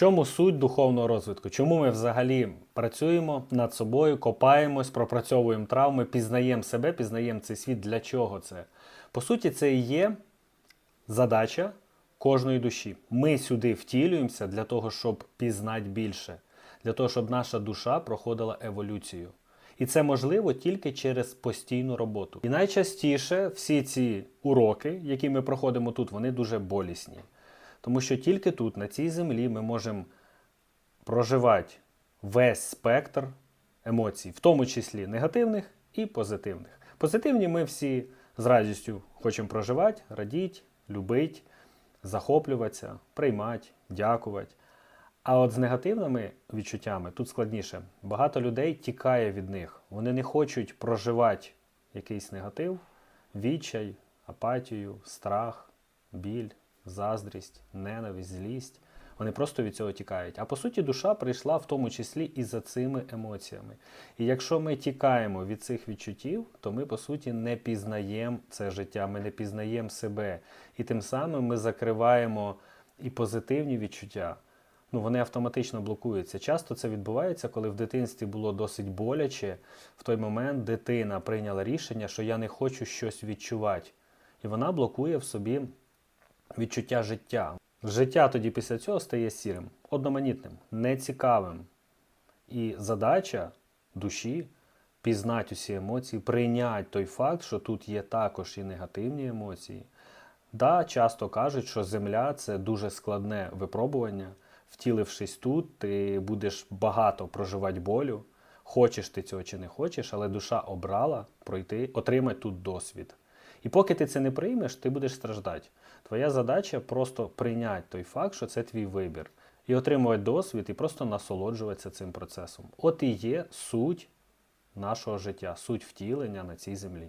чому суть духовного розвитку? Чому ми взагалі працюємо над собою, копаємось, пропрацьовуємо травми, пізнаємо себе, пізнаємо цей світ. Для чого це? По суті, це і є задача кожної душі. Ми сюди втілюємося для того, щоб пізнати більше, для того, щоб наша душа проходила еволюцію. І це можливо тільки через постійну роботу. І найчастіше всі ці уроки, які ми проходимо тут, вони дуже болісні. Тому що тільки тут, на цій землі, ми можемо проживати весь спектр емоцій, в тому числі негативних і позитивних. Позитивні ми всі з радістю хочемо проживати, радіти, любити, захоплюватися, приймати, дякувати. А от з негативними відчуттями тут складніше. Багато людей тікає від них. Вони не хочуть проживати якийсь негатив, відчай, апатію, страх, біль, заздрість, ненависть, злість. Вони просто від цього тікають. А по суті, душа прийшла в тому числі і за цими емоціями. І якщо ми тікаємо від цих відчуттів, то ми по суті не пізнаємо це життя, ми не пізнаємо себе. І тим самим ми закриваємо і позитивні відчуття. Ну, вони автоматично блокуються. Часто це відбувається, коли в дитинстві було досить боляче. В той момент дитина прийняла рішення, що я не хочу щось відчувати. І вона блокує в собі відчуття життя. Життя тоді після цього стає сірим, одноманітним, нецікавим. І задача душі пізнати усі емоції, прийняти той факт, що тут є також і негативні емоції. Да, часто кажуть, що земля це дуже складне випробування. Втілившись тут, ти будеш багато проживати болю. Хочеш ти цього чи не хочеш, але душа обрала пройти, отримати тут досвід. І поки ти це не приймеш, ти будеш страждати. Твоя задача просто прийняти той факт, що це твій вибір, і отримувати досвід, і просто насолоджуватися цим процесом. От і є суть нашого життя, суть втілення на цій землі.